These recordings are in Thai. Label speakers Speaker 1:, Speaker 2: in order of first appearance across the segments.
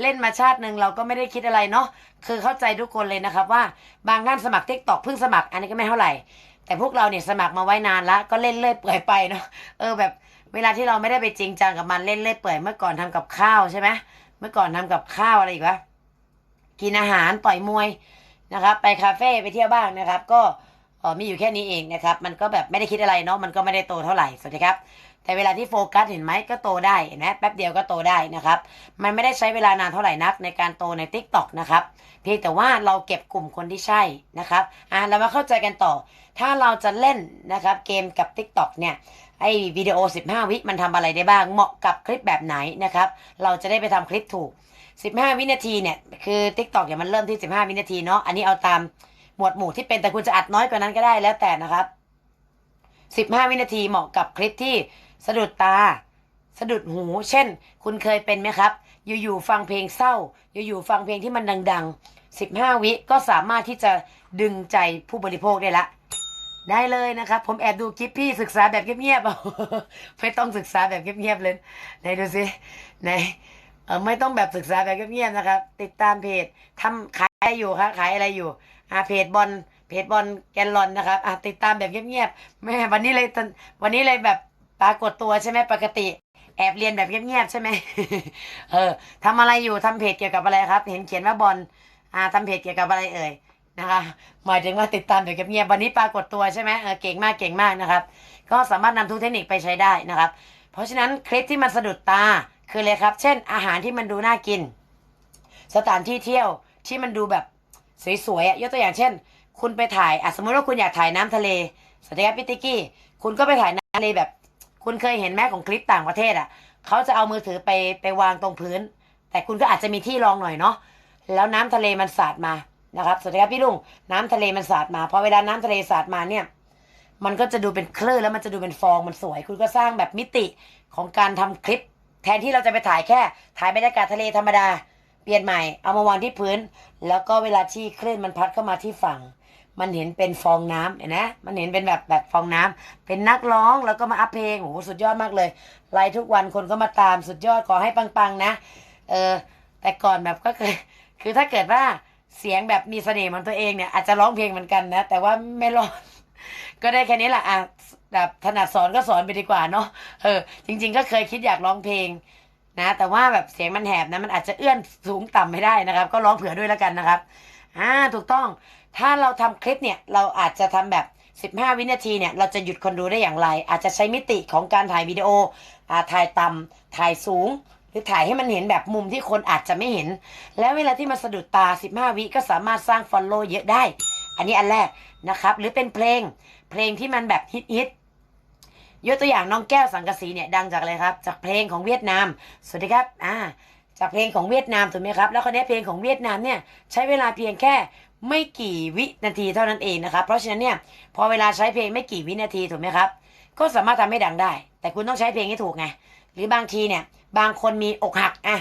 Speaker 1: เล่นมาชาติหนึ่งเราก็ไม่ได้คิดอะไรเนาะคือเข้าใจทุกคนเลยนะครับว่าบางท่านสมัครทิกตอกเพิ่งสมัคร อันนี้ก็ไม่เท่าไหร่ แต่พวกเราเนี่ยสมัครมาไว้นานละก็เล่นเล่ยเปื่อยไปเนาะเออแบบเวลาที่เราไม่ได้ไปจริงจังกับมันเล่นเล่ยเปื่อยเมื่อก่อนทำกับข้าวใช่ไหมเมื่อก่อนทำกับข้าวอะไรอีกวะกินอาหารต่อยมวยนะครับ ไปคาเฟ่ไปเที่ยวบ้างนะครับ ก็ออมีอยู่แค่นี้เองนะครับ มันก็แบบไม่ได้คิดอะไรเนาะมันก็ไม่ได้โตเท่าไหร่สวัสดีครับ แต่เวลาที่โฟกัสเห็นไหมก็โตได้เห็นไหมแป๊บเดียวก็โตได้นะครับ มันไม่ได้ใช้เวลานานเท่าไหร่นักในการโตใน t ิ k t o k นะครับ เพียงแต่ว่าเราเก็บกลุ่มคนที่ใช่นะครับอะเรามาเข้าใจกันต่อ ถ้าเราจะเล่นนะครับเกมกับ Tik t o อกเนี่ยไอ้วิดีโอ 15 วิมันทำอะไรได้บ้าง เหมาะกับคลิปแบบไหนนะครับ เราจะได้ไปทำคลิปถูก 15 วินาทีเนี่ย คือ Tik t o อกเนี่ยมันเริ่มที่ 15 วินาทีเนาะ อันนี้เอาตามหมวดหมู่ที่เป็น แต่คุณจะอัดน้อยกว่านั้นก็ได้แล้วแต่นะครับ 15 วินาทีเหมาะกับคลิปที่ สะดุดตา สะดุดหู เช่น คุณเคยเป็นไหมครับ อยู่ๆฟังเพลงเศร้า อยู่ๆฟังเพลงที่มันดังๆ 15 วิก็สามารถที่จะดึงใจผู้บริโภคได้ละ ได้เลยนะครับ ผมแอบดูคลิปพี่ศึกษาแบบเงียบๆเอาไม่ต้องศึกษาแบบเงียบๆเลยไหนดูสิไหนเออไม่ต้องแบบศึกษาแบบเงียบๆนะครับ ติดตามเพจทำขายอะไรอยู่ครับขายอะไรอยู่อ่าเพจบอลเพจบอลแกนลอนนะครับอ่าติดตามแบบเงียบๆแม่วันนี้เลยวันนี้เลยแบบ ปรากฏตัวใช่ไหมปกติ แอบเรียนแบบเงียบๆใช่ไหมเออทำอะไรอยู่ทำเพจเกี่ยวกับอะไรครับ เห็นเขียนว่าบอลอ่าทำเพจเกี่ยวกับอะไรเอ่ยนะคะหมายถึงว่าติดตามแบบเงียบๆวันนี้ปรากฏตัวใช่ไหมเออเก่งมากเก่งมากนะครับ ก็สามารถนำทุกเทคนิคไปใช้ได้นะครับ เพราะฉะนั้นคลิปที่มันสะดุดตาคืออะไรครับ เช่น อาหารที่มันดูน่ากิน สถานที่เที่ยวที่มันดูแบบสวยๆอะยกตัวอย่างเช่น คุณไปถ่ายอสมมติว่าคุณอยากถ่ายน้ำทะเลสวัสดีครับพี่ติ๊กกี้ คุณก็ไปถ่ายน้ำทะเลแบบ คุณเคยเห็นแม่ของคลิปต่างประเทศอะเขาจะเอามือถือไปไปวางตรงพื้น แต่คุณก็อาจจะมีที่รองหน่อยเนาะแล้วน้ำทะเลมันสาดมานะครับสวัสดีครับพี่ลุงน้ำทะเลมันสาดมาพอเวลาน้ำทะเลสาดมาเนี่ย มันก็จะดูเป็นคลื่นแล้วมันจะดูเป็นฟองมันสวย คุณก็สร้างแบบมิติของการทำคลิป แทนที่เราจะไปถ่ายแค่ ถ่ายบรรยากาศทะเลธรรมดา เปลี่ยนใหม่เอามาวางที่พื้น แล้วก็เวลาที่คลื่นมันพัดเข้ามาที่ฝั่ง มันเห็นเป็นฟองน้ำเห็นไหมมันเห็นเป็นแบบแบบฟองน้ำเป็นนักร้องแล้วก็มาอัพเพลงโอ้โหสุดยอดมากเลยไลฟ์ทุกวันคนก็มาตามสุดยอดขอให้ปังๆนะเออแต่ก่อนแบบก็คือ คือถ้าเกิดว่าเสียงแบบมีเสน่ห์ของตัวเองเนี่ยอาจจะร้องเพลงเหมือนกันนะ แต่ว่าไม่ร้องก็ได้แค่นี้แหละอะแบบถนัดสอนก็สอนไปดีกว่าเนาะเออ จริง ๆ ก็เคยคิดอยากร้องเพลงนะ แต่ว่าแบบเสียงมันแหบนะมันอาจจะเอื้อนสูงต่ำไม่ได้นะครับ ก็ร้องเผื่อด้วยแล้วกันนะครับ อ่าถูกต้อง ถ้าเราทำคลิปเนี่ยเราอาจจะทำแบบ 15 วินาทีเนี่ยเราจะหยุดคนดูได้อย่างไร อาจจะใช้มิติของการถ่ายวิดีโออ่าถ่ายต่ำถ่ายสูง หรือถ่ายให้มันเห็นแบบมุมที่คนอาจจะไม่เห็น แล้วเวลาที่มันสะดุดตา 15 วิก็สามารถสร้างฟอลโล่เยอะได้ อันนี้อันแรกนะครับ หรือเป็นเพลงเพลงที่มันแบบฮิตฮิตๆยกตัวอย่างน้องแก้วสังกะสีเนี่ยดังจากอะไรครับ จากเพลงของเวียดนาม สวัสดีครับ อ่า จากเพลงของเวียดนามถูกไหมครับ แล้วคนนี้เพลงของเวียดนามเนี่ยใช้เวลาเพียงแค่ไม่กี่วินาทีเท่านั้นเองนะครับ เพราะฉะนั้นเนี่ยพอเวลาใช้เพลงไม่กี่วินาทีถูกไหมครับ ก็สามารถทำให้ดังได้ แต่คุณต้องใช้เพลงให้ถูกไง หรือบางทีเนี่ยบางคนมีอกหักอะ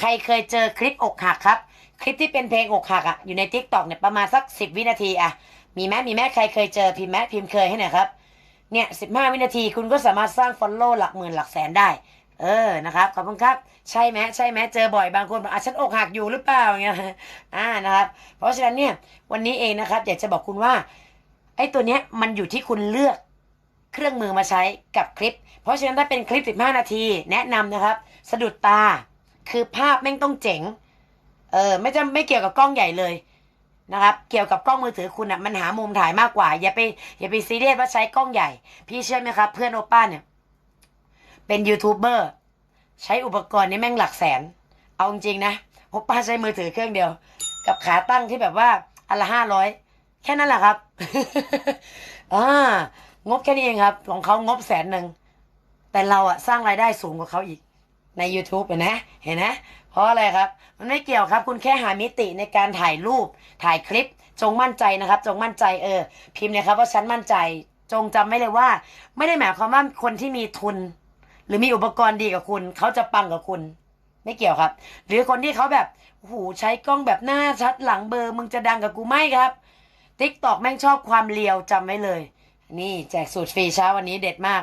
Speaker 1: ใครเคยเจอคลิปอกหักครับ คลิปที่เป็นเพลงอกหักอะอยู่ในทิกตอกเนี่ยประมาณสักสิบวินาทีอะมีไหมมีไหมใครเคยเจอพิมพ์ไหมพิมพ์เคยให้หน่อยครับเนี่ยสิบห้าวินาทีคุณก็สามารถสร้างฟอลโล่หลักหมื่นหลักแสนได้ เออนะครับขอบคุณครับใช่ไหมใช่ไหมเจอบ่อยบางคนบอกอะฉันอกหักอยู่หรือเปล่าเงี้ยอ่านะครับ เพราะฉะนั้นเนี่ยวันนี้เองนะครับ อยากจะบอกคุณว่าไอ้ตัวเนี้ยมันอยู่ที่คุณเลือกเครื่องมือมาใช้กับคลิป เพราะฉะนั้นถ้าเป็นคลิป 15 นาที แนะนำนะครับ สะดุดตาคือภาพแม่งต้องเจ๋งเออไม่จำไม่เกี่ยวกับกล้องใหญ่เลยนะครับ เกี่ยวกับกล้องมือถือคุณอะมันหามุมถ่ายมากกว่า อย่าไปอย่าไปซีเรียสว่าใช้กล้องใหญ่ พี่เชื่อไหมครับ เพื่อนโอป้าเนี่ย เป็นยูทูบเบอร์ใช้อุปกรณ์นี่แม่งหลักแสน เอาจริงนะโอป้าใช้มือถือเครื่องเดียว กับขาตั้งที่แบบว่าอันละห้าร้อยแค่นั้นแหละครับอ่างบแค่นี้เองครับของเขางบแสนหนึ่งแต่เราอะสร้างรายได้สูงกว่าเขาอีกใน YouTube เห็นไหมเห็นไหมเพราะอะไรครับ มันไม่เกี่ยวครับ คุณแค่หามิติในการถ่ายรูปถ่ายคลิปจงมั่นใจนะครับ จงมั่นใจเออ พิมพ์เนี่ยครับว่าฉันมั่นใจ จงจำไว้เลยว่า ไม่ได้หมายความว่าคนที่มีทุน หรือมีอุปกรณ์ดีกับคุณ เขาจะปังกับคุณ ไม่เกี่ยวครับ หรือคนที่เขาแบบโอ้โหใช้กล้องแบบหน้าชัดหลังเบอร์มึงจะดังกับกูไหมครับทิกตอกแม่งชอบความเลียวจำไว้เลย นี่แจกสูตรฟรีเช้าวันนี้เด็ดมาก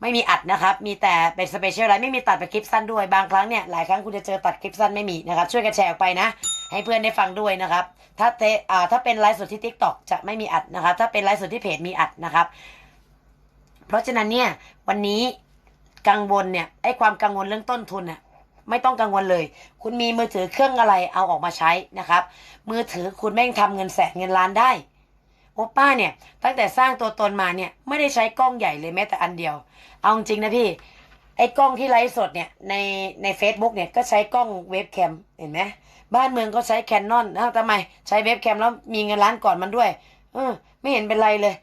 Speaker 1: ไม่มีอัดนะครับ มีแต่เป็นสเปเชียลไลฟ์ไม่มีตัดเป็นคลิปสั้นด้วยบางครั้งเนี่ยหลายครั้งคุณจะเจอตัดคลิปสั้นไม่มีนะครับ ช่วยกันแชร์ออกไปนะ ให้เพื่อนได้ฟังด้วยนะครับ ถ้าเตอ่าถ้าเป็นไลฟ์สดที่ t ิ k t o k จะไม่มีอัดนะครับ ถ้าเป็นไลฟ์สดที่เพจมีอัดนะครับ เพราะฉะนั้นเนี่ยวันนี้ กังวลเนี่ยไอ้ความกังวลเรื่องต้นทุนน่ะไม่ต้องกังวลเลย คุณมีมือถือเครื่องอะไรเอาออกมาใช้นะครับ มือถือคุณแม่งทำเงินแสนเงินล้านได้โอป้าเนี่ย ตั้งแต่สร้างตัวตนมาเนี่ยไม่ได้ใช้กล้องใหญ่เลยแม้แต่อันเดียว เอาจริงนะพี่ ไอ้กล้องที่ไลฟ์สดเนี่ยในใน Facebook เนี่ยก็ใช้กล้องเว็บแคมเห็นไหมบ้านเมืองก็ใช้แคนนอนนะทำไมใช้เว็บแคมแล้วมีเงินล้านก่อนมันด้วย เออ ไม่เห็นเป็นไรเลย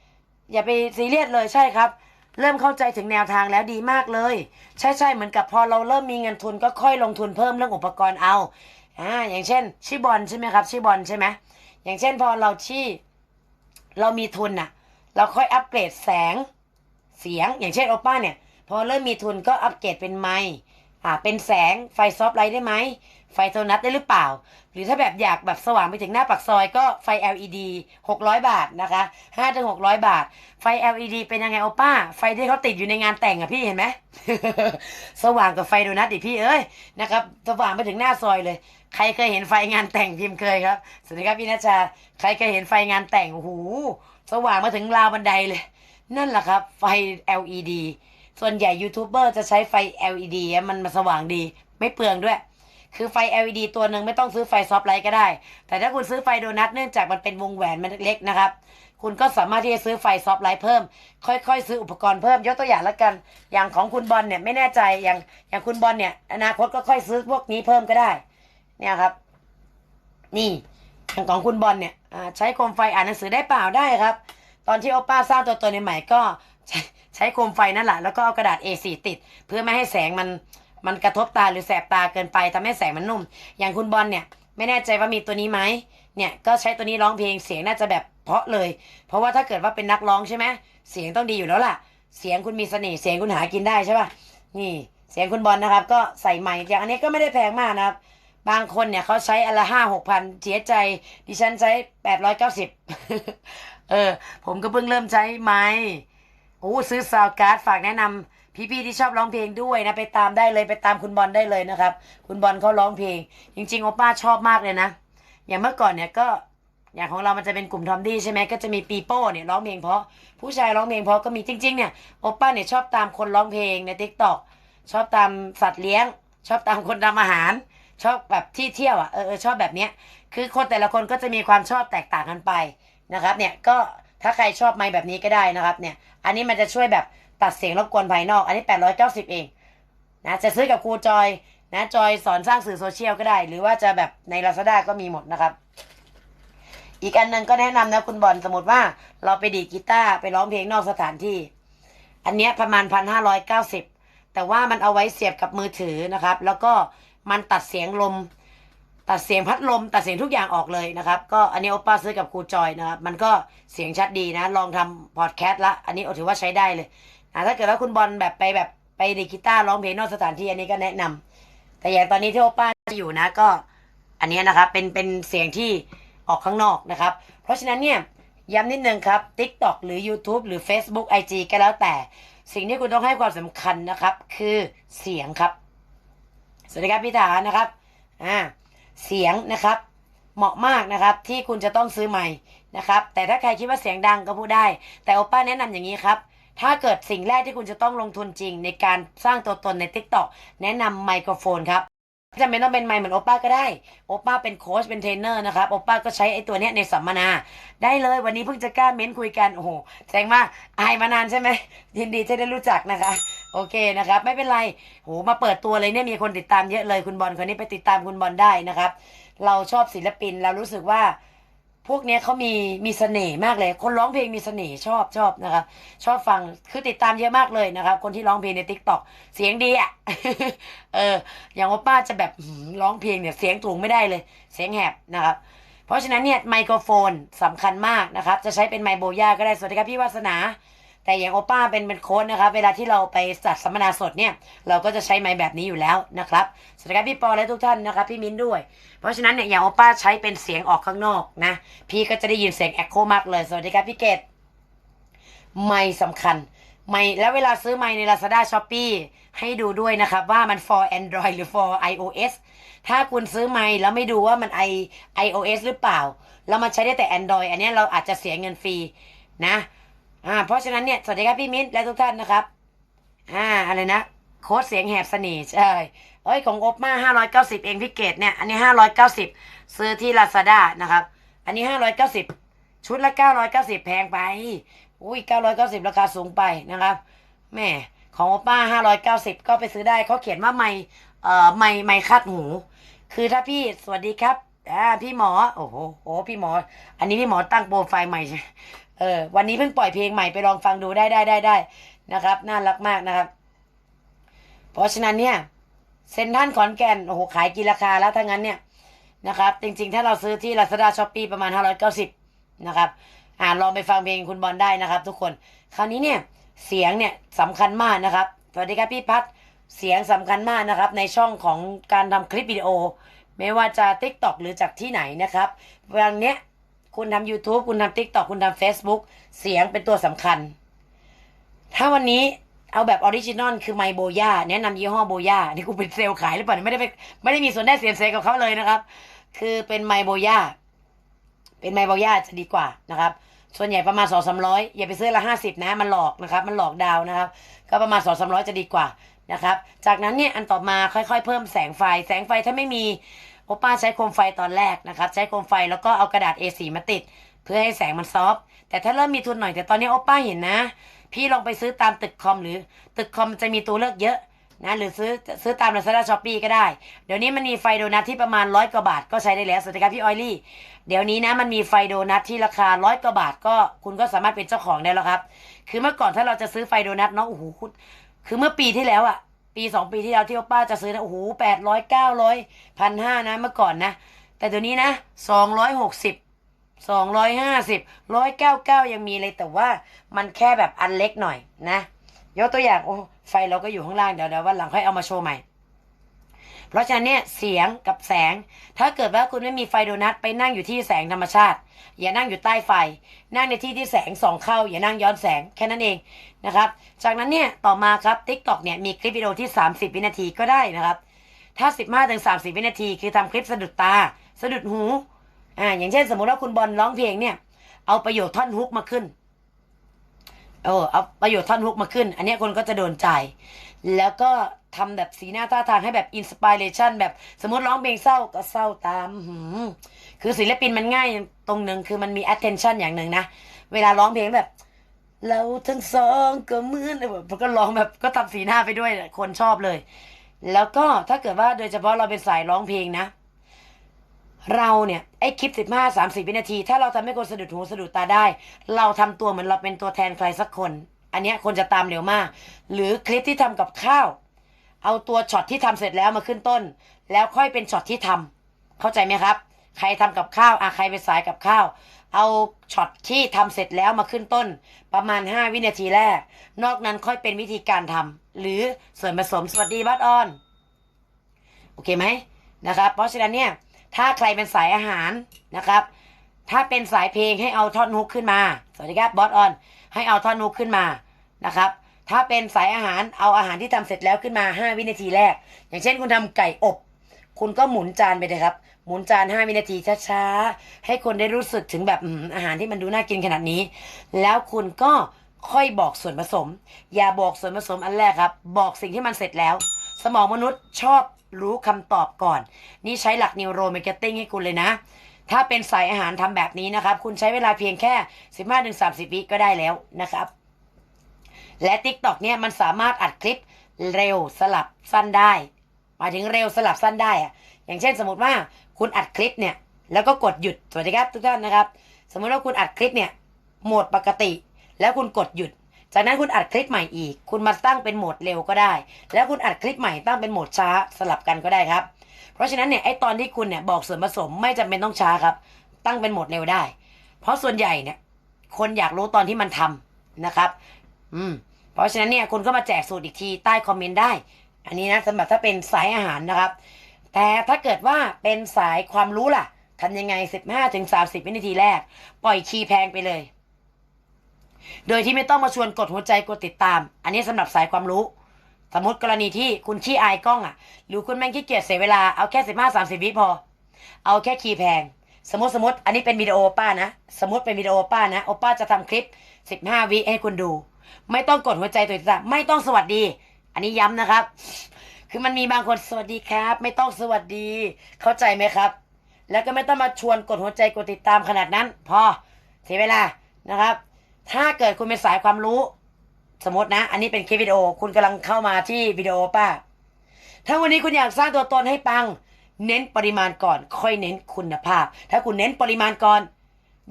Speaker 1: อย่าไปซีเรียสเลยใช่ครับ เริ่มเข้าใจถึงแนวทางแล้วดีมากเลย ใช่ใช่เหมือนกับพอเราเริ่มมีเงินทุนก็ค่อยลงทุนเพิ่มเรื่องอุปกรณ์เอาอ่าอย่างเช่นชิบอลใช่ไหมครับชิบอลใช่ไหมอย่างเช่นพอเราชี่เรามีทุนน่ะ เราค่อยอัปเกรดแสงเสียง อย่างเช่นโอป้าเนี่ย พอเริ่มมีทุนก็อัปเกรดเป็นไมค์อ่าเป็นแสงไฟซอฟไลท์ได้ไหม ไฟโทนัสได้หรือเปล่า หรือถ้าแบบอยากแบบสว่างไปถึงหน้าปากซอยก็ไฟ LED 600 บาทนะคะ5-600 บาท ไฟ LED เป็นยังไงโอป้า ไฟที่เขาติดอยู่ในงานแต่งอะพี่เห็นไหม สว่างกับไฟโดนัทดิพี่เอ้ยนะครับ สว่างไปถึงหน้าซอยเลย ใครเคยเห็นไฟงานแต่งพิมพ์เคยครับ สวัสดีครับพี่นัชชา ใครเคยเห็นไฟงานแต่งโอ้โหสว่างมาถึงราวบันไดเลย นั่นแหละครับ ไฟ LED ส่วนใหญ่ยูทูบเบอร์จะใช้ไฟ LED มันมาสว่างดี ไม่เปลืองด้วย คือไฟ LED ตัวหนึ่งไม่ต้องซื้อไฟซอฟไลท์ก็ได้ แต่ถ้าคุณซื้อไฟโดนัทเนื่องจากมันเป็นวงแหวนมันเล็กนะครับ คุณก็สามารถที่จะซื้อไฟซอฟไลท์เพิ่ม ค่อยๆ ซื้ออุปกรณ์เพิ่มยกตัวอย่างล้วกัน อย่างของคุณบอลเนี่ยไม่แน่ใจอย่างอย่างคุณบอลเนี่ย อนาคตก็ค่อยซื้อพวกนี้เพิ่มก็ได้ เนี่ยครับ นี่อย่างของคุณบอลเนี่ยใช้โคมไฟอ่านหนังสือได้เปล่าได้ครับ ตอนที่โอป้าสร้างตัวตนใหม่ก็ใช้โคมไฟนั่นแหละแล้วก็เอากระดาษ A4 ติด เพื่อไม่ให้แสงมัน มันกระทบตาหรือแสบตาเกินไปทำให้แสงมันนุ่ม อย่างคุณบอลเนี่ย ไม่แน่ใจว่ามีตัวนี้ไหมเนี่ยก็ใช้ตัวนี้ร้องเพลงเสียงน่าจะแบบเพราะเลย เพราะว่าถ้าเกิดว่าเป็นนักร้องใช่ไหมเสียงต้องดีอยู่แล้วล่ะ เสียงคุณมีเสน่ห์เสียงคุณหากินได้ใช่ป่ะนี่เสียงคุณบอลนะครับ ก็ใส่ใหม่อย่างอันนี้ก็ไม่ได้แพงมากนะครับบางคนเนี่ยเขาใช้อันละห้าหกพันเสียใจ ดิฉันใช้แปดร้อยเก้าสิบเออ ผมก็เพิ่งเริ่มใช้ไม้โอ้ซื้อซาวการ์ดฝากแนะนำ พี่ๆที่ชอบร้องเพลงด้วยนะ ไปตามได้เลยไปตามคุณบอลได้เลยนะครับ คุณบอลเขาร้องเพลง จริงๆโอป้าชอบมากเลยนะ อย่างเมื่อก่อนเนี่ยก็อย่างของเรามันจะเป็นกลุ่มทอมดี้ใช่ไหมก็จะมีปีโป้เนี่ยร้องเพลงเพราะผู้ชายร้องเพลงเพราะก็มีจริง ๆ เนี่ยโอป้าเนี่ยชอบตามคนร้องเพลงในทิกตอกชอบตามสัตว์เลี้ยง ชอบตามคนทำอาหาร ชอบแบบที่เที่ยวอะเออเออชอบแบบเนี้ยคือคนแต่ละคนก็จะมีความชอบแตกต่างกันไปนะครับ เนี่ยก็ถ้าใครชอบไม้แบบนี้ก็ได้นะครับ เนี่ย อันนี้มันจะช่วยแบบ ตัดเสียงรบกวนภายนอก อันนี้ 890 เองนะจะซื้อกับครูจอยนะจอยสอนสร้างสื่อโซเชียลก็ได้ หรือว่าจะแบบใน Lazada ก็มีหมดนะครับ อีกอันหนึงก็แนะนำนะคุณบอลสมมติว่าเราไปดีกีตาร์ไปร้องเพลงนอกสถานที่ อันเนี้ยประมาณพันห้าร้อยเก้าสิบแต่ว่ามันเอาไว้เสียบกับมือถือนะครับ แล้วก็มันตัดเสียงลม ตัดเสียงพัดลม ตัดเสียงทุกอย่างออกเลยนะครับ ก็อันนี้โอป้าซื้อกับครูจอยนะครับ มันก็เสียงชัดดีนะ ลองทำพอดแคสต์ละ อันนี้โอถือว่าใช้ได้เลย นะถ้าเกิดว่าคุณบอลแบบไปแบบไปดีกีตาร์ร้องเพลงนอกสถานที่อันนี้ก็แนะนำแต่อย่างตอนนี้ที่โอป้าจะอยู่นะก็อันนี้นะครับเป็นเป็นเสียงที่ออกข้างนอกนะครับ เพราะฉะนั้นเนี่ยย้ำนิดนึงครับ TikTok หรือ YouTube หรือ Facebook IG ก็แล้วแต่ สิ่งที่คุณต้องให้ความสำคัญนะครับ คือเสียงครับ สวัสดีครับพี่ถานะครับอ่าเสียงนะครับ เหมาะมากนะครับที่คุณจะต้องซื้อใหม่นะครับ แต่ถ้าใครคิดว่าเสียงดังก็พูดได้ แต่โอป้าแนะนำอย่างนี้ครับ ถ้าเกิดสิ่งแรกที่คุณจะต้องลงทุนจริง ในการสร้างตัวตนใน TikTok แนะนำไมโครโฟนครับจำเป็นต้องเป็นไมค์เหมือนโอป้าก็ได้ โอป้าเป็นโค้ชเป็นเทรนเนอร์นะครับ โอป้าก็ใช้ไอ้ตัวเนี้ยในสัมมนา ได้เลยวันนี้เพิ่งจะกล้าเม้นคุยกัน โอ้โห แสดงว่าอายมานานใช่ไหม ยินดีที่ได้รู้จักนะคะ โอเคนะครับ ไม่เป็นไร โห มาเปิดตัวเลยเนี่ยมีคนติดตามเยอะเลยคุณบอลคนนี้ไปติดตามคุณบอลได้นะครับ เราชอบศิลปินเรารู้สึกว่า พวกนี้เขามีมีเสน่ห์มากเลย คนร้องเพลงมีเสน่ห์ชอบชอบนะคะชอบฟังคือติดตามเยอะมากเลยนะคะคนที่ร้องเพลงในทิกตอกเสียงดีอะเออ อย่างว่าป้าจะแบบร้องเพลงเนี่ยเสียงถูงไม่ได้เลย เสียงแหบนะครับเพราะฉะนั้นเนี่ยไมโครโฟนสำคัญมากนะครับ จะใช้เป็นไมโบย่าก็ได้สวัสดีครับพี่วาสนา แต่อย่างโอป้าเป็นเป็นโค้ดนะครับ เวลาที่เราไปจัดสัมมนาสดเนี่ย เราก็จะใช้ไมค์แบบนี้อยู่แล้วนะครับสวัสดีครับพี่ปอและทุกท่านนะครับ พี่มิ้นด้วย เพราะฉะนั้นเนี่ยอย่างโอป้าใช้เป็นเสียงออกข้างนอกนะ พี่ก็จะได้ยินเสียงแอคโคมากเลย สวัสดีครับพี่เกดไม่สำคัญไม่แล้วเวลาซื้อไม้ใน Lazada Shopee ให้ดูด้วยนะครับว่ามัน for Android หรือ for iOS ถ้าคุณซื้อไม้แล้วไม่ดูว่ามัน i iOS หรือเปล่า แล้วมันใช้ได้แต่ Android อันนี้เราอาจจะเสียเงินฟรีนะ อ่า เพราะฉะนั้นเนี่ย สวัสดีครับพี่มิ้นและทุกท่านนะครับ อ่า อะไรนะ โค้ดเสียงแหบเสน่ห์ใช่เอ้ย ของอบมาห้าร้อยเก้าสิบเองพี่เกดเนี่ย อันนี้ห้าร้อยเก้าสิบซื้อที่ลาซาด้านะครับ อันนี้ห้าร้อยเก้าสิบชุดละเก้าร้อยเก้าสิบแพงไป อุ้ยเก้าร้อยเก้าสิบราคาสูงไปนะครับแม่ของอป้าห้าร้อยเก้าสิบก็ไปซื้อได้เขาเขียนว่าไม่เอ่อไม่ไม่คัดหู คือถ้าพี่สวัสดีครับอ่าพี่หมอ โอ้โหโอ้พี่หมอ อันนี้พี่หมอตั้งโปรไฟล์ใหม่ใช่ เออวันนี้เพิ่งปล่อยเพลงใหม่ไปลองฟังดูได้ได้ได้ได้นะครับ น่ารักมากนะครับ เพราะฉะนั้นเนี่ยเซ็นทรัลขอนแก่นโอ้โหขายกี่ราคาแล้วถ้างั้นเนี่ยนะครับ จริงๆ ถ้าเราซื้อที่ Lazada Shopee ประมาณ 590 นะครับ อ่าลองไปฟังเพลงคุณบอลได้นะครับ ทุกคนคราวนี้เนี่ยเสียงเนี่ยสำคัญมากนะครับ สวัสดีครับพี่พัดเสียงสำคัญมากนะครับ ในช่องของการทำคลิปวิดีโอ ไม่ว่าจะ TikTok หรือจากที่ไหนนะครับวันเนี้ย คุณทำ YouTube คุณทำ TikTok คุณทำ Facebook เสียงเป็นตัวสำคัญ ถ้าวันนี้เอาแบบออริจินอลคือไมโบย่าแนะนำยี่ห้อโบย่านี่กูเป็นเซลล์ขายหรือเปล่าไม่ได้ไปไม่ได้มีส่วนได้เสียเซกับเขาเลยนะครับ คือเป็นไมโบย่าเป็นไมโบย่าจะดีกว่านะครับ ส่วนใหญ่ประมาณสองสามร้อยอย่าไปซื้อละห้าสิบนะ มันหลอกนะครับ มันหลอกดาวนะครับ ก็ประมาณสองสามร้อยจะดีกว่านะครับ จากนั้นเนี่ยอันต่อมาค่อยๆ เพิ่มแสงไฟ แสงไฟถ้าไม่มี โอป้าใช้โคมไฟตอนแรกนะครับ ใช้โคมไฟแล้วก็เอากระดาษ A4 มาติด เพื่อให้แสงมันซอฟต์แต่ถ้าเริ่มมีทุนหน่อยแต่ตอนนี้โอป้าเห็นนะ พี่ลองไปซื้อตามตึกคอมหรือตึกคอมจะมีตัวเลือกเยอะนะหรือซื้อซื้อตาม Lazada Shopee ก็ได้ เดี๋ยวนี้มันมีไฟโดนัทที่ประมาณร้อยกว่าบาทก็ใช้ได้แล้วสวัสดีครับพี่ออยลี่ เดี๋ยวนี้นะมันมีไฟโดนัทที่ราคาร้อยกว่าบาทก็คุณก็สามารถเป็นเจ้าของได้แล้วครับ คือเมื่อก่อนถ้าเราจะซื้อไฟโดนัทเนาะโอ้โหคุณคือเมื่อปีที่แล้วอะ ปีสองปีที่แล้วที่ป้าจะซื้อนะโอ้โหแปดร้อยเก้าร้อยพันห้านะเมื่อก่อนนะ แต่เดี๋ยวนี้นะสองร้อยหกสิบสองร้อยห้าสิบร้อยเก้าเก้ายังมีเลยแต่ว่ามันแค่แบบอันเล็กหน่อยนะ ยกตัวอย่างโอ้ไฟเราก็อยู่ข้างล่างเดี๋ยวเดี๋ยววันหลังค่อยเอามาโชว์ใหม่ เพราะฉะนั้นเนี่ยเสียงกับแสง ถ้าเกิดว่าคุณไม่มีไฟโดนัทไปนั่งอยู่ที่แสงธรรมชาติ อย่านั่งอยู่ใต้ไฟ นั่งในที่ที่แสงส่องเข้า อย่านั่งย้อนแสงแค่นั้นเองนะครับ จากนั้นเนี่ยต่อมาครับ TikTok เนี่ยมีคลิปวิดีโอที่ 30 วินาทีก็ได้นะครับ ถ้า 15ถึง30 วินาที คือทำคลิปสะดุดตา สะดุดหูอ่าอย่างเช่น สมมุติว่าคุณบอลร้องเพลงเนี่ยเอาประโยคท่อนฮุกมาขึ้นเออเอาประโยคท่อนฮุกมาขึ้น อันนี้คนก็จะโดนใจ แล้วก็ ทำแบบสีหน้าท่าทางให้แบบอินสปิเรชันแบบสมมติร้องเพลงเศร้าก็เศร้าตามหืมคือศิลปินมันง่ายตรงหนึ่งคือมันมี attention อย่างหนึ่งนะเวลาร้องเพลงแบบเราทั้งสองก็เหมือนแบบก็ร้องแบบก็ทำสีหน้าไปด้วยคนชอบเลย แล้วก็ถ้าเกิดว่าโดยเฉพาะเราเป็นสายร้องเพลงนะเราเนี่ยไอ้คลิปสิบห้าสามสิบวินาที ถ้าเราทำให้คนสะดุดหูสะดุดตาได้ เราทำตัวเหมือนเราเป็นตัวแทนใครสักคน อันเนี้ยคนจะตามเร็วมาก หรือคลิปที่ทำกับข้าว เอาตัวช็อตที่ทำเสร็จแล้วมาขึ้นต้น แล้วค่อยเป็นช็อตที่ทำเข้าใจไหมครับ ใครทำกับข้าวอะใครเป็นสายกับข้าว เอาช็อตที่ทำเสร็จแล้วมาขึ้นต้น ประมาณ 5 วินาทีแรก นอกนั้นค่อยเป็นวิธีการทำหรือส่วนผสมสวัสดีบัตออนโอเคไหมนะครับ เพราะฉะนั้นเนี่ยถ้าใครเป็นสายอาหารนะครับ ถ้าเป็นสายเพลงให้เอาท่อนฮุกขึ้นมา สวัสดีครับบอสออน ให้เอาท่อนฮุกขึ้นมานะครับ ถ้าเป็นสายอาหารเอาอาหารที่ทำเสร็จแล้วขึ้นมา 5 วินาทีแรก อย่างเช่นคุณทำไก่อบ คุณก็หมุนจานไปเลยครับ หมุนจาน 5 วินาทีช้าๆ ให้คนได้รู้สึกถึงแบบอาหารที่มันดูน่ากินขนาดนี้ แล้วคุณก็ค่อยบอกส่วนผสม อย่าบอกส่วนผสมอันแรกครับ บอกสิ่งที่มันเสร็จแล้ว สมองมนุษย์ชอบรู้คำตอบก่อน นี่ใช้หลักนิวโรเมก e ติ้งให้คุณเลยนะ ถ้าเป็นสายอาหารทำแบบนี้นะครับ คุณใช้เวลาเพียงแค่ 15-30วิก็ได้แล้วนะครับ และ TikTok เนี่ยมันสามารถอัดคลิปเร็วสลับสั้นได้หมายถึงเร็วสลับสั้นได้อะอย่างเช่นสมมติว่าคุณอัดคลิปเนี่ยแล้วก็กดหยุดสวัสดีครับทุกท่านนะครับ สมมติว่าคุณอัดคลิปเนี่ยโหมดปกติ แล้วคุณกดหยุด จากนั้นคุณอัดคลิปใหม่อีก คุณมาตั้งเป็นโหมดเร็วก็ได้ แล้วคุณอัดคลิปใหม่ตั้งเป็นโหมดช้าสลับกันก็ได้ครับ เพราะฉะนั้นเนี่ยไอตอนที่คุณเนี่ยบอกส่วนผสมไม่จำเป็นต้องช้าครับ ตั้งเป็นโหมดเร็วได้ เพราะส่วนใหญ่เนี่ยคนอยากรู้ตอนที่มันทำนะครับ อืม เพราะฉะนั้นเนี่ยคุณก็มาแจกสูตรอีกทีใต้คอมเมนต์ได้ อันนี้นะสำหรับถ้าเป็นสายอาหารนะครับ แต่ถ้าเกิดว่าเป็นสายความรู้ล่ะทำยังไง 15ถึง30 วินาทีแรก ปล่อยคีย์แพงไปเลย โดยที่ไม่ต้องมาชวนกดหัวใจกดติดตาม อันนี้สำหรับสายความรู้ สมมติกรณีที่คุณขี้อายกล้องอะ หรือคุณแม่งขี้เกียจเสียเวลา เอาแค่สิบห้าสามสิบวิพอ เอาแค่คีย์แพง สมมติสมมติ อันนี้เป็นวิดีโอป้านะ สมมติเป็นวิดีโอป้านะ โอป้าจะทำคลิปสิบห้าวิให้คุณดู ไม่ต้องกดหัวใจตัวติดตามไม่ต้องสวัสดี อันนี้ย้ำนะครับ คือมันมีบางคนสวัสดีครับ ไม่ต้องสวัสดี เข้าใจไหมครับ แล้วก็ไม่ต้องมาชวนกดหัวใจกดติดตามขนาดนั้น พอเสียเวลานะครับ ถ้าเกิดคุณเป็นสายความรู้ สมมตินะ อันนี้เป็นคลิปวิดีโอคุณกำลังเข้ามาที่วิดีโอป้า ถ้าวันนี้คุณอยากสร้างตัวตนให้ปัง เน้นปริมาณก่อน ค่อยเน้นคุณภาพ ถ้าคุณเน้นปริมาณก่อน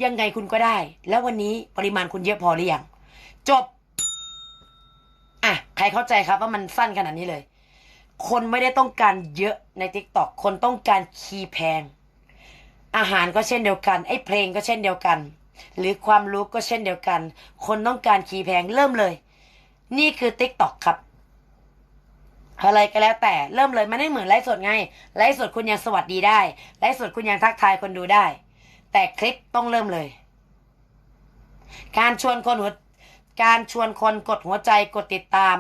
Speaker 1: ยังไงคุณก็ได้ แล้ววันนี้ปริมาณคุณเยอะพอหรือยัง จบ อะใครเข้าใจครับว่ามันสั้นขนาดนี้เลย คนไม่ได้ต้องการเยอะใน t ิ k t o k คนต้องการคีย์แพง อาหารก็เช่นเดียวกันไอ้เพลงก็เช่นเดียวกัน หรือความรู้ก็เช่นเดียวกัน คนต้องการคีย์แพงเริ่มเลย นี่คือ t ิ k t o k ครับอะไรก็แล้วแต่เริ่มเลยมันไม่เหมือนไลฟ์สดไงไลฟ์สดคุณยังสวัสดีได้ไลฟ์สดคุณยังทักทายคนดูได้ แต่คลิปต้องเริ่มเลย การชวนคนหัว การชวนคนกดหัวใจกดติดตาม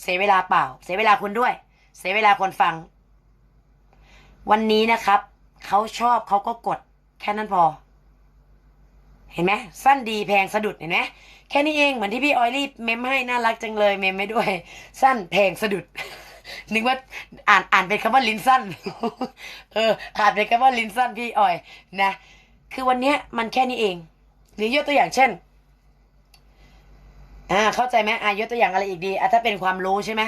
Speaker 1: เสียเวลาเปล่า เสียเวลาคุณด้วย เสียเวลาคนฟัง วันนี้นะครับเขาชอบเขาก็กดแค่นั้นพอ เห็นไหมสั้นดีแพงสะดุดเห็นไหมแค่นี้เองเหมือนที่พี่ออยลี่เมมให้น่ารักจังเลย เมมไม่ด้วย สั้นแพงสะดุดนึกว่าอ่านอ่านเป็นคำว่าลิ้นสั้น เอออ่านเป็นคำว่าลิ้นสั้นพี่ออย นะ คือวันเนี้ยมันแค่นี้เอง หรือยกตัวอย่างเช่น อ่า เข้าใจไหมอ่ายกตัวอย่างอะไรอีกดีอะถ้าเป็นความรู้ใช่ไหม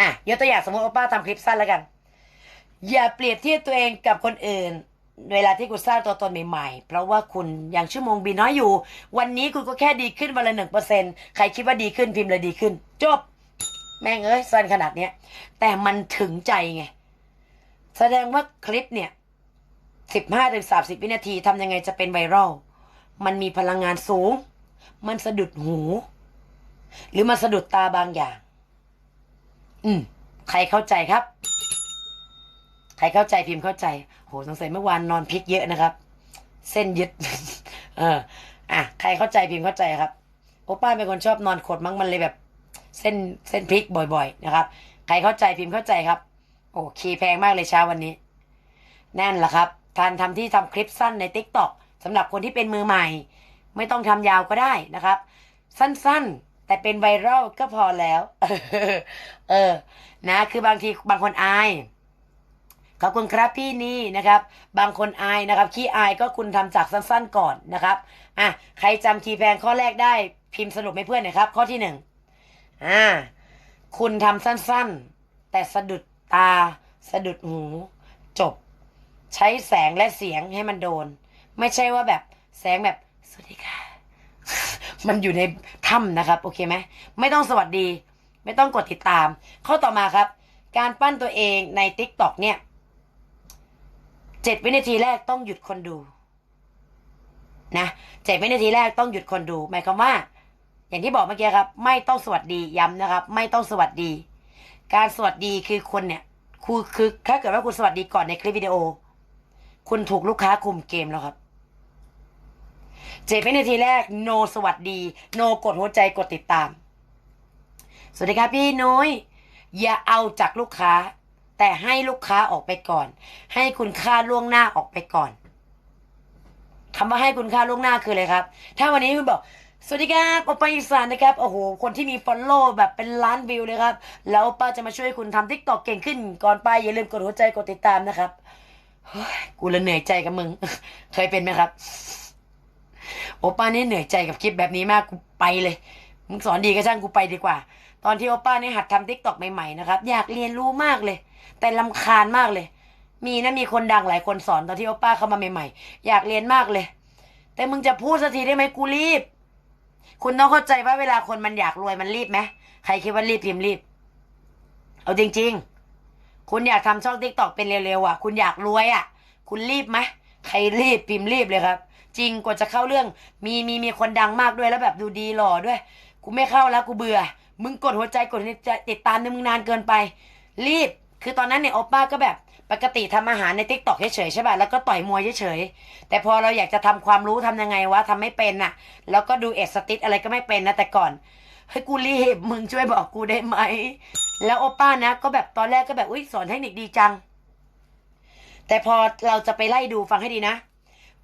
Speaker 1: อะยกตัวอย่างสมมติว่าป้าทำคลิปสั้นแล้วกัน อย่าเปรียบเทียบตัวเองกับคนอื่น เวลาที่คุณสร้างตัวตนใหม่ๆ เพราะว่าคุณยังชั่วโมงบินน้อยอยู่ วันนี้คุณก็แค่ดีขึ้นวันละหนึ่งเปอร์เซ็นใครคิดว่าดีขึ้นพิมพ์เลยดีขึ้น จบ แม่งเอ้ยสั้นขนาดเนี้ย แต่มันถึงใจไง แสดงว่าคลิปเนี่ยสิบห้าถึงสามสิบวินาทีทำยังไงจะเป็นไวรัล มันมีพลังงานสูง มันสะดุดหู หรือมันสะดุดตาบางอย่าง อืม ใครเข้าใจครับ ใครเข้าใจพิมพ์เข้าใจ โหสงสัยเมื่อวานนอนพลิกเยอะนะครับ เส้นยึด เออ อะ ใครเข้าใจพิมพ์เข้าใจครับโอป้าเป็นคนชอบนอนขดมั้งมันเลยแบบ เส้นเส้นพลิกบ่อย ๆ นะครับ ใครเข้าใจพิมพ์เข้าใจครับ โอ้คีแพงมากเลยเช้าวันนี้ แน่นละครับการทำที่ทำคลิปสั้นใน t ิ k t o k สำหรับคนที่เป็นมือใหม่ ไม่ต้องทำยาวก็ได้นะครับ สั้นๆ แต่เป็นไวรัลก็พอแล้ว เออ นะ คือบางทีบางคนอายขอบคุณครับพี่นี่นะครับ บางคนอายนะครับขี้อายก็คุณทำจากสั้นๆก่อนนะครับอะใครจำคีย์แพงข้อแรกได้พิมพ์สรุปให้เพื่อนหน่อยครับ ข้อที่หนึ่งอ่าคุณทำสั้นๆ แต่สะดุดตา สะดุดหู จบ ใช้แสงและเสียงให้มันโดน ไม่ใช่ว่าแบบแสงแบบ สวัสดีค่ะ มันอยู่ในถ้ำนะครับ โอเคไหมไม่ต้องสวัสดี ไม่ต้องกดติดตาม ข้อต่อมาครับ การปั้นตัวเองใน t ิ k t o k เนี่ยเจ็ดวินาทีแรกต้องหยุดคนดู นะเจ็ดวินาทีแรกต้องหยุดคนดู หมายความว่า อย่างที่บอกเมื่อกี้ครับ ไม่ต้องสวัสดีย้ำนะครับ ไม่ต้องสวัสดี การสวัสดีคือคนเนี่ยคือคือถ้าเกิดว่าคุณสวัสดีก่อนในคลิปวิดีโอ คุณถูกลูกค้าคุมเกมแล้วครับ เจ็ดวินาทีแรก โนสวัสดี โนกดหัวใจกดติดตาม สวัสดีครับพี่นุ้ยอย่าเอาจากลูกค้า แต่ให้ลูกค้าออกไปก่อน ให้คุณค่าล่วงหน้าออกไปก่อนคำว่าให้คุณค่าล่วงหน้าคืออะไรครับ ถ้าวันนี้คุณบอกสวัสดีครับโอปาอีสานนะครับ โอ้โห คนที่มีฟอลโล่แบบเป็นล้านวิวเลยครับ แล้วป้าจะมาช่วยคุณทำทิกตอกเก่งขึ้น ก่อนไปอย่าลืมกดหัวใจกดติดตามนะครับกูละเหนื่อยใจกับมึง เคยเป็นไหมครับ โอป้าเนี่ยเหนื่อยใจกับคลิปแบบนี้มากกูไปเลยมึงสอนดีก็ช่างกูไปดีกว่า ตอนที่โอป้าเนี่ยหัดทำทิกตอกใหม่ๆนะครับอยากเรียนรู้มากเลย แต่ลำคาญมากเลย มีนะมีคนดังหลายคนสอนตอนที่โอป้าเข้ามาใหม่ๆ อยากเรียนมากเลย แต่มึงจะพูดสักทีได้ไหมกูรีบ คุณต้องเข้าใจว่าเวลาคนมันอยากรวยมันรีบไหมใครคิดว่ารีบพิมรีบ เอาจริง ๆ คุณอยากทำช่องทิกตอกเป็นเร็วๆอะ คุณอยากรวยอะ คุณรีบไหมใครรีบพิมพ์รีบเลยครับ จริงกว่าจะเข้าเรื่อง มีมีมีคนดังมากด้วยแล้วแบบดูดีหล่อด้วย กูไม่เข้าแล้วกูเบื่อ มึงกดหัวใจกดติดตามเนี่ยมึงนานเกินไป รีบ คือตอนนั้นเนี่ยโอป้าก็แบบปกติทำอาหารในทิกตอกเฉยๆใช่ป่ะแล้วก็ต่อยมวยเฉยๆแต่พอเราอยากจะทำความรู้ทำยังไงวะทำไม่เป็นน่ะ แล้วก็ดูเอสติสอะไรก็ไม่เป็นนะแต่ก่อนเฮ้ยกูรีบมึงช่วยบอกกูได้ไหม แล้วโอป้านะ ก็แบบตอนแรกก็แบบอุ้ยสอนเทคนิคดีจัง แต่พอเราจะไปไล่ดูฟังให้ดีนะ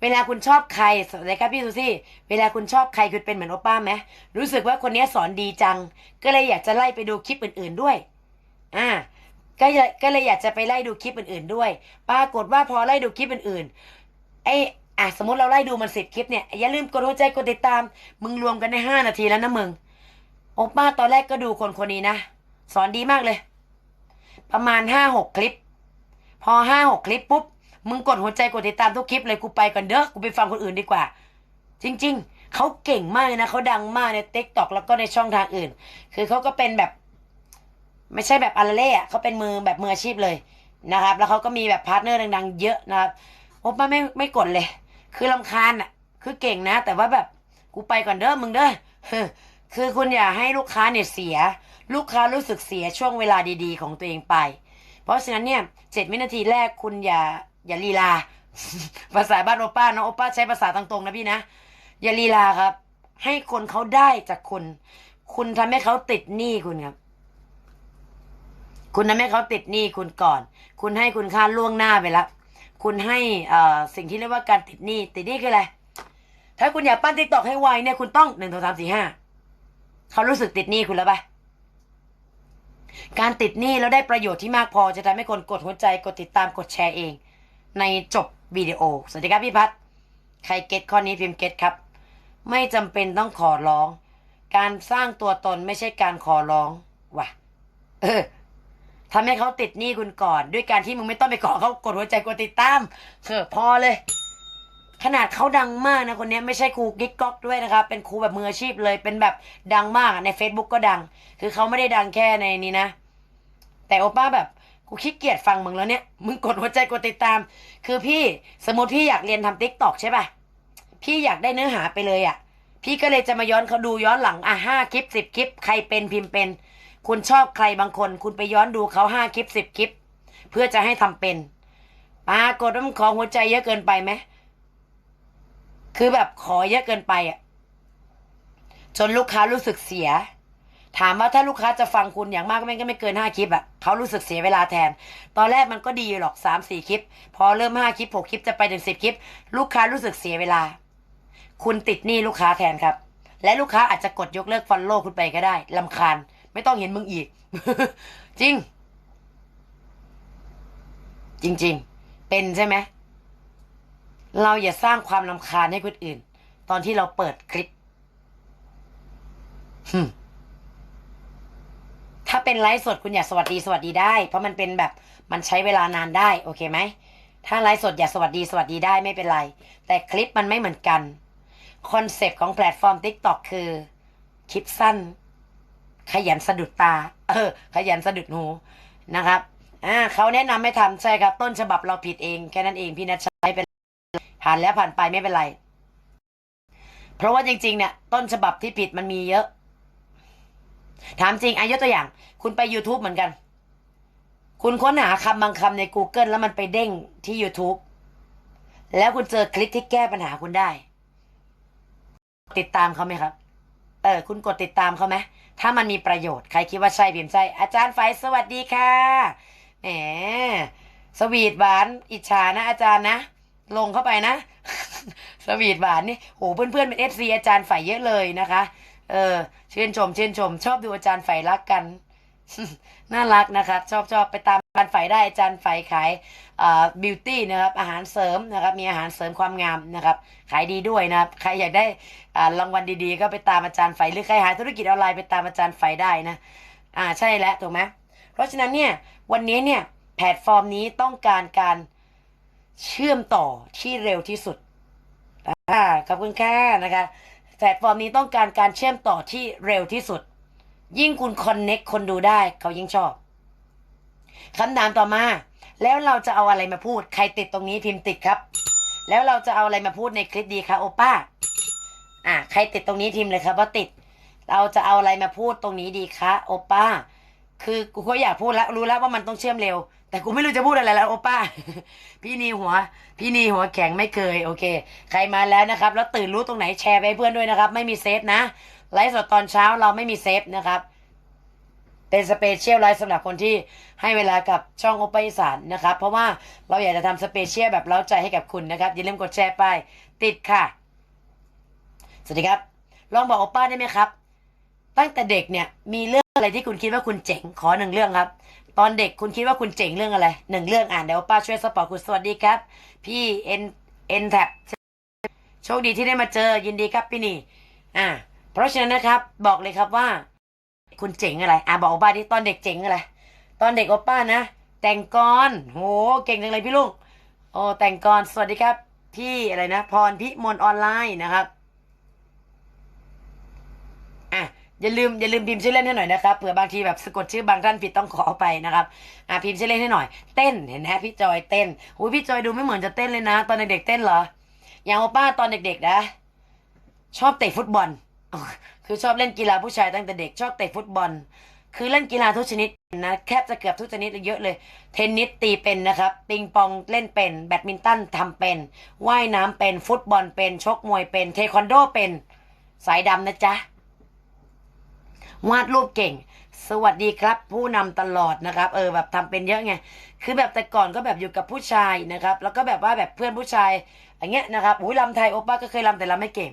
Speaker 1: เวลาคุณชอบใครสวัสดีครับพี่ซูซี่ เวลาคุณชอบใครคุณเป็นเหมือนโอป้าไหมรู้สึกว่าคนนี้สอนดีจัง ก็เลยอยากจะไล่ไปดูคลิปอื่น ๆด้วย อ่า ก็เลยก็เลยอยากจะไปไล่ดูคลิปอื่น ๆ ด้วย ปรากฏว่าพอไล่ดูคลิปอื่นๆ ไอ้อะสมมติเราไล่ดูมันสิบคลิปเนี่ยอย่าลืมกดหัวใจกดติดตาม มึงรวมกันได้ห้านาทีแล้วนะมึง โอป้าตอนแรกก็ดูคนคนนี้นะสอนดีมากเลย ประมาณห้าหกคลิป พอห้าหกคลิปปุ๊บ มึงกดหัวใจกดติดตามทุกคลิปเลยกูไปก่อนเด้อกูไปฟังคนอื่นดีกว่า จริง ๆเขาเก่งมากเลยนะเขาดังมากใน t ิ k t o k แล้วก็ในช่องทางอื่น คือเขาก็เป็นแบบ ไม่ใช่แบบอาราเล่เขาเป็นมือแบบมืออาชีพเลยนะครับ แล้วเขาก็มีแบบพาร์ทเนอร์ดังๆเยอะนะครับโอ้ป้าไม่ไม่กดเลย คือลำคาญอะ คือเก่งนะ แต่ว่าแบบกูไปก่อนเด้อมึงเด้อคือคุณอย่าให้ลูกค้าเนี่ยเสีย ลูกค้ารู้สึกเสียช่วงเวลาดีๆ ของตัวเองไป เพราะฉะนั้นเนี่ยเจ็ดวินาทีแรกคุณอย่า อย่าลีลา ภาษาบ้านโอป้าเนาะโอป้าใช้ภาษาตรงๆนะพี่นะ อย่าลีลาครับ ให้คนเขาได้จากคุณ คุณทำให้เขาติดหนี้คุณครับ คุณทำให้เขาติดหนี้คุณก่อน คุณให้คุณค่าล่วงหน้าไปแล้วคุณให้เอ่อสิ่งที่เรียกว่าการติดหนี้ติดหนี้คืออะไรถ้าคุณอยากปั้นติ๊กตอกให้ไวเนี่ยคุณต้องหนึ่งสองสามสี่ห้าเขารู้สึกติดหนี้คุณแล้วปะการติดหนี้แล้วได้ประโยชน์ที่มากพอจะทำให้คนกดหัวใจกดติดตามกดแชร์เอง ในจบวิดีโอ สวัสดีครับพี่พัฒน์ใครเก็ตข้อนี้พิมพ์เก็ตครับ ไม่จำเป็นต้องขอร้อง การสร้างตัวตนไม่ใช่การขอร้องว่ะ เออทำให้เขาติดหนี้คุณก่อน ด้วยการที่มึงไม่ต้องไปขอเขากดหัวใจกดติดตามเออพอเลย ขนาดเขาดังมากนะคนนี้ไม่ใช่ครูกิ๊กก๊อกด้วยนะครับ เป็นครูแบบมืออาชีพเลย เป็นแบบดังมากใน Facebook ก็ดัง คือเขาไม่ได้ดังแค่ในนี้นะ แต่โอป้าแบบ กูขี้เกียจฟังมึงแล้วเนี่ย มึงกดหัวใจกดติดตาม คือพี่สมมติพี่อยากเรียนทำติ๊กตอกใช่ป่ะ พี่อยากได้เนื้อหาไปเลยอะ่ะ พี่ก็เลยจะมาย้อนเขาดูย้อนหลังอะห้าคลิปสิบคลิป ใครเป็นพิมพ์เป็น คุณชอบใครบางคน คุณไปย้อนดูเขาห้าคลิปสิบคลิป เพื่อจะให้ทำเป็นปรากฏว่ามันขอหัวใจเยอะเกินไปไหมคือแบบขอเยอะเกินไปอะ จนลูกค้ารู้สึกเสีย ถามว่าถ้าลูกค้าจะฟังคุณอย่างมากก็ไม่ก็ไม่เกินห้าคลิปอะเขารู้สึกเสียเวลาแทน ตอนแรกมันก็ดีอยู่หรอกสามสี่คลิป พอเริ่มห้าคลิปหกคลิปจะไปถึงสิบคลิป ลูกค้ารู้สึกเสียเวลา คุณติดหนี้ลูกค้าแทนครับ และลูกค้าอาจจะกดยกเลิกฟอลโล่คุณไปก็ได้ลำคาญ ไม่ต้องเห็นมึงอีก จริง จริง ๆ เป็นใช่ไหมเราอย่าสร้างความลำคาญให้คนอื่น ตอนที่เราเปิดคลิปหึ ถ้าเป็นไลฟ์สดคุณอย่าสวัสดีสวัสดีได้ เพราะมันเป็นแบบมันใช้เวลานานได้โอเคไหมถ้าไลฟ์สดอย่าสวัสดีสวัสดีได้ไม่เป็นไร แต่คลิปมันไม่เหมือนกันคอนเซปต์ของแพลตฟอร์ม TikTok คือคลิปสั้น ขยันสะดุดตา เออ ขยันสะดุดหูนะครับอ่าเขาแนะนำให้ทำใช่ครับ ต้นฉบับเราผิดเองแค่นั้นเองพี่นัทใช้เป็นผ่านแล้วผ่านไปไม่เป็นไร เพราะว่าจริงๆเนี่ยต้นฉบับที่ผิดมันมีเยอะ ถามจริงอายกตัวอย่าง คุณไป YouTube เหมือนกัน คุณค้นหาคำบางคำใน Google แล้วมันไปเด้งที่ YouTube แล้วคุณเจอคลิปที่แก้ปัญหาคุณได้ ติดตามเขาไหมครับ เออ คุณกดติดตามเขาไหมถ้ามันมีประโยชน์ ใครคิดว่าใช่พิมพ์ใช่ อาจารย์ไฟสวัสดีค่ะ แหม สวีทหวาน อิจฉานะ อาจารย์นะ ลงเข้าไปนะ สวีทหวานนี่โหเพื่อนๆเป็นเอฟซีอาจารย์ฝ่ายเยอะเลยนะคะ เออชื่นชมชื่นชม ชอบดูอาจารย์ฝ่รักกัน น่ารักนะครับ ชอบชอบไปตามอาจารย์ฝ่ได้อาจารย์ฝ่ายขายอ่าบิวตี้นะครับอาหารเสริมนะครับ มีอาหารเสริมความงามนะครับ ขายดีด้วยนะครับ ใครอยากได้อ่ารางวัลดีๆ ก็ไปตามอาจารย์ฝ่หรือใครหาธุรกิจออนไลน์ไปตามอาจารย์ฝ่ได้นะอ่าใช่แล้วถูกไหมเพราะฉะนั้นเนี่ยวันนี้เนี่ยแพลตฟอร์มนี้ต้องการการเชื่อมต่อที่เร็วที่สุดอ่าขอบคุณค่ะนะคะ แพลตฟอร์มนี้ต้องการการเชื่อมต่อที่เร็วที่สุด ยิ่งคุณคอนเน็กคนดูได้เขายิ่งชอบคำถามต่อมา แล้วเราจะเอาอะไรมาพูด ใครติดตรงนี้พิมพ์ติดครับ แล้วเราจะเอาอะไรมาพูดในคลิปดีคะโอป้า อ่าใครติดตรงนี้พิมพ์เลยครับว่าติด เราจะเอาอะไรมาพูดตรงนี้ดีคะโอป้า คือกูก็อยากพูดแล้วรู้แล้วว่ามันต้องเชื่อมเร็ว แต่กูไม่รู้จะพูดอะไรแล้วโอป้า พี่นีหัว พี่นีหัวแข็งไม่เคย โอเค ใครมาแล้วนะครับ แล้วตื่นรู้ตรงไหนแชร์ไปเพื่อนด้วยนะครับ ไม่มีเซฟนะไลฟ์สดตอนเช้าเราไม่มีเซฟนะครับ เป็นสเปเชียลไลฟ์สำหรับคนที่ให้เวลากับช่องโอป้าอีสานนะครับ เพราะว่าเราอยากจะทำสเปเชียลแบบเล้าใจให้กับคุณนะครับอย่าลืมกดแชร์ไป ติดค่ะ สวัสดีครับ ลองบอกโอป้าได้ไหมครับ ตั้งแต่เด็กเนี่ยมีเรื่องอะไรที่คุณคิดว่าคุณเจ๋งขอหนึ่งเรื่องครับ ตอนเด็กคุณคิดว่าคุณเจ๋งเรื่องอะไรหนึ่งเรื่องอ่านเดี๋ยวป้าช่วยสปอร์ตคุณสวัสดีครับ พี่เอ็นเอ็นแท็บโชคดีที่ได้มาเจอยินดีครับพี่นี่อ่า เพราะฉะนั้นนะครับ บอกเลยครับว่า คุณเจ๋งอะไร อะบอกโอป้าที่ตอนเด็กเจ๋งอะไรตอนเด็กโอป้านะแต่งกรโหเก่งจังเลยพี่ลุงโอ้แต่งกรสวัสดีครับ พี่อะไรนะ พรพิมลออนไลน์นะครับ อย่าลืมอย่าลืมพิมพ์ชื่อเล่นให้หน่อยนะครับเผื่อบางทีแบบสะกดชื่อบางท่านผิดต้องขอไปนะครับอะพิมพ์ชื่อเล่นให้หน่อย เต้นเห็นไหมพี่จอยเต้นหูยพี่จอยดูไม่เหมือนจะเต้นเลยนะ ตอนเด็กๆเต้นเหรออย่างโอป้าตอนเด็กๆนะ ชอบเตะฟุตบอลคือชอบเล่นกีฬาผู้ชายตั้งแต่เด็กชอบเตะฟุตบอล คือเล่นกีฬาทุกชนิดนะแทบจะเกือบทุกชนิดเลยเยอะเลย เทนนิสตีเป็นนะครับ ปิงปองเล่นเป็น แบดมินตันทำเป็นว่ายน้ำเป็นฟุตบอลเป็นชกมวยเป็น เทควันโดเป็น สายดำนะจ๊ะ วาดรูปเก่ง สวัสดีครับ ผู้นำตลอดนะครับ เออแบบทำเป็นเยอะไงคือแบบแต่ก่อนก็แบบอยู่กับผู้ชายนะครับ แล้วก็แบบว่าแบบเพื่อนผู้ชายอย่างเงี้ยนะครับอุ้ยลำไทยโอป้าก็เคยลำแต่ลำไม่เก่ง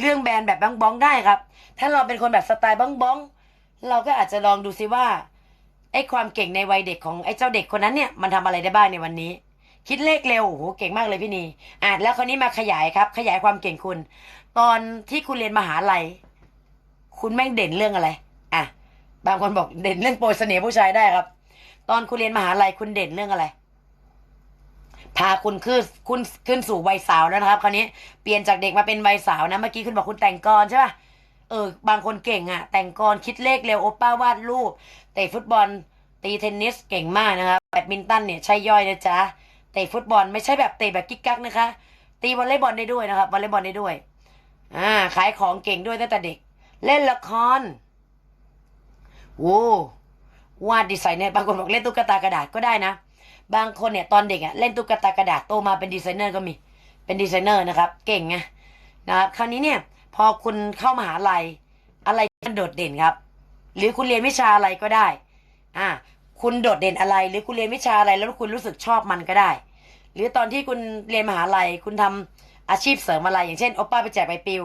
Speaker 1: เรื่องแบรนด์แบบบ้องบ้องได้ครับ ถ้าเราเป็นคนแบบสไตล์บ้องบ้องเราก็อาจจะลองดูซิว่าไอ้ความเก่งในวัยเด็กของไอ้เจ้าเด็กคนนั้นเนี่ยมันทำอะไรได้บ้างในวันนี้ คิดเลขเร็วโอ้โหเก่งมากเลยพี่นีอะแล้วคนนี้มาขยายครับ ขยายความเก่งคุณ ตอนที่คุณเรียนมหาลัย คุณแม่งเด่นเรื่องอะไร อะ บางคนบอกเด่นเรื่องโปรยเสน่ห์ผู้ชายได้ครับ ตอนคุณเรียนมหาลัยคุณเด่นเรื่องอะไร พาคุณขึ้นคุณขึ้นสู่วัยสาวแล้วนะครับ คราวนี้เปลี่ยนจากเด็กมาเป็นวัยสาวนะ เมื่อกี้คุณบอกคุณแต่งกรใช่ป่ะ เออ บางคนเก่งอะแต่งกรคิดเลขเร็วโอป้าวาดรูป เตะฟุตบอล ตีเทนนิสเก่งมากนะครับ แบดมินตันเนี่ยใช่ย่อยนะจ๊ะ เตะฟุตบอลไม่ใช่แบบเตะแบบกิ๊กกักนะคะ ตีวอลเลย์บอลได้ด้วยนะครับ วอลเลย์บอลได้ด้วย อ่า ขายของเก่งด้วยตั้งแต่เด็ก เล่นละครโอ้วาดดีไซเนอร์บางคนบอกเล่นตุ๊กตากระดาษก็ได้นะ บางคนเนี่ยตอนเด็กอะเล่นตุ๊กตากระดาษโตมาเป็นดีไซเนอร์ก็มี เป็นดีไซเนอร์นะครับ เก่งไงนะครับคราวนี้เนี่ย พอคุณเข้ามหาลัย อะไรมันโดดเด่นครับ หรือคุณเรียนวิชาอะไรก็ได้ อ่า คุณโดดเด่นอะไร หรือคุณเรียนวิชาอะไรแล้วคุณรู้สึกชอบมันก็ได้ หรือตอนที่คุณเรียนมหาลัยคุณทำอาชีพเสริมอะไร อย่างเช่นโอป้าไปแจกใบปลิว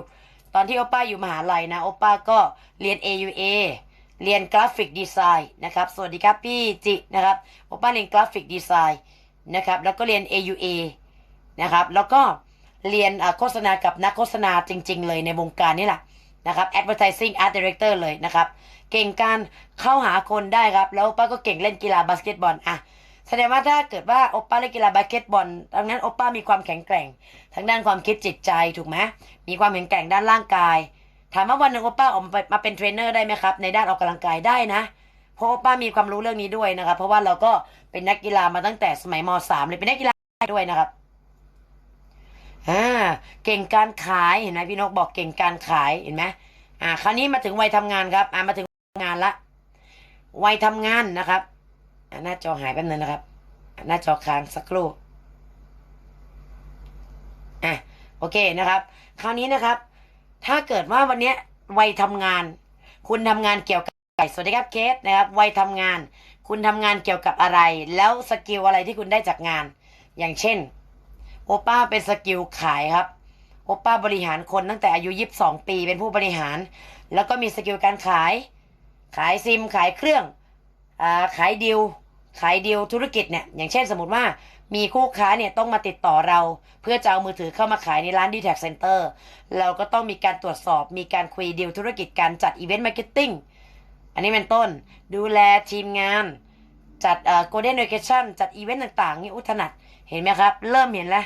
Speaker 1: ตอนที่โอป้าอยู่มหาลัยนะโอป้าก็เรียน AUA เรียนกราฟิกดีไซน์นะครับ สวัสดีครับพี่จินะครับโอป้าเรียนกราฟิกดีไซน์นะครับ แล้วก็เรียน AUA นะครับ แล้วก็เรียนโฆษณากับนักโฆษณาจริง ๆ เลยในวงการนี่แหละนะครับ advertising art director เลยนะครับ เก่งการเข้าหาคนได้ครับ แล้วโอป้าก็เก่งเล่นกีฬาบาสเกตบอลอะ แสดงว่าถ้าเกิดว่าโอป้าเล่นกีฬาบาสเกตบอลดังนั้นโอป้ามีความแข็งแกร่งทั้งด้านความคิดจิตใจถูกไหมมีความแข็งแกร่งด้านร่างกาย ถามว่าวันหนึ่งโอป้าออกมาเป็นเทรนเนอร์ได้ไหมครับ ในด้านออกกำลังกายได้นะเพราะโอป้ามีความรู้เรื่องนี้ด้วยนะครับเพราะว่าเราก็เป็นนักกีฬามาตั้งแต่สมัยม .3 เลยเป็นนักกีฬาด้วยนะครับอ่าเก่งการขายเห็นไหมพี่นกบอกเก่งการขายเห็นไหมอ่า คราวนี้มาถึงวัยทำงานครับ อ่ามาถึงงานละวัยทำงานนะครับ หน้าจอหายแป๊บนึงนะครับ หน้าจอค้างสักครู่อะโอเคนะครับ คราวนี้นะครับ ถ้าเกิดว่าวันนี้วัยทำงาน คุณทำงานเกี่ยวกับอะไรสวัสดีครับเคสนะครับ วัยทำงาน คุณทำงานเกี่ยวกับอะไร แล้วสกิลอะไรที่คุณได้จากงาน อย่างเช่น โอป้าเป็นสกิลขายครับ โอป้าบริหารคนตั้งแต่อายุ22ปีเป็นผู้บริหาร แล้วก็มีสกิลการขาย ขายซิมขายเครื่อง ขายดิวขายดีลธุรกิจเนี่ยอย่างเช่นสมมติว่ามีคู่ค้าเนี่ยต้องมาติดต่อเรา เพื่อจะเอามือถือเข้ามาขายในร้าน d t แท็ Center เราก็ต้องมีการตรวจสอบ มีการคุยดีลธุรกิจการจัดอีเวนต์มาร์เก็ตติ้งอันนี้เป็นต้น ดูแลทีมงาน จัดเอ่อ golden vacation จัดอีเวนต์ต่างๆ นี่อุถนัดเห็นไหมครับ เริ่มเห็นแล้ว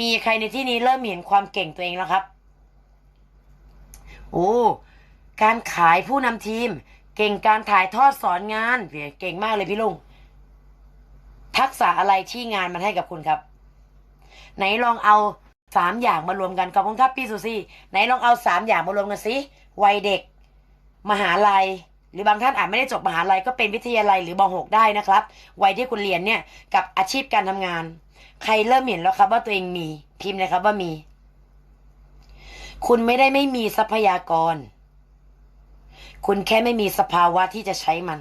Speaker 1: มีใครในที่นี้เริ่มเห็นความเก่งตัวเองแล้วครับโอ้การขายผู้นำทีม เก่งการถ่ายทอดสอนงานเก่งมากเลยพี่ลุง ทักษะอะไรที่งานมันให้กับคุณครับ ไหนลองเอาสามอย่างมารวมกันขอบคุณครับพี่สุซี่ ไหนลองเอาสามอย่างมารวมกันสิวัยเด็ก มหาลัย หรือบางท่านอาจไม่ได้จบมหาลัยก็เป็นวิทยาลัยหรือมหกได้นะครับ วัยที่คุณเรียนเนี่ยกับอาชีพการทำงาน ใครเริ่มเห็นแล้วครับว่าตัวเองมีพิมพ์เลยครับว่ามี คุณไม่ได้ไม่มีทรัพยากร คุณแค่ไม่มีสภาวะที่จะใช้มัน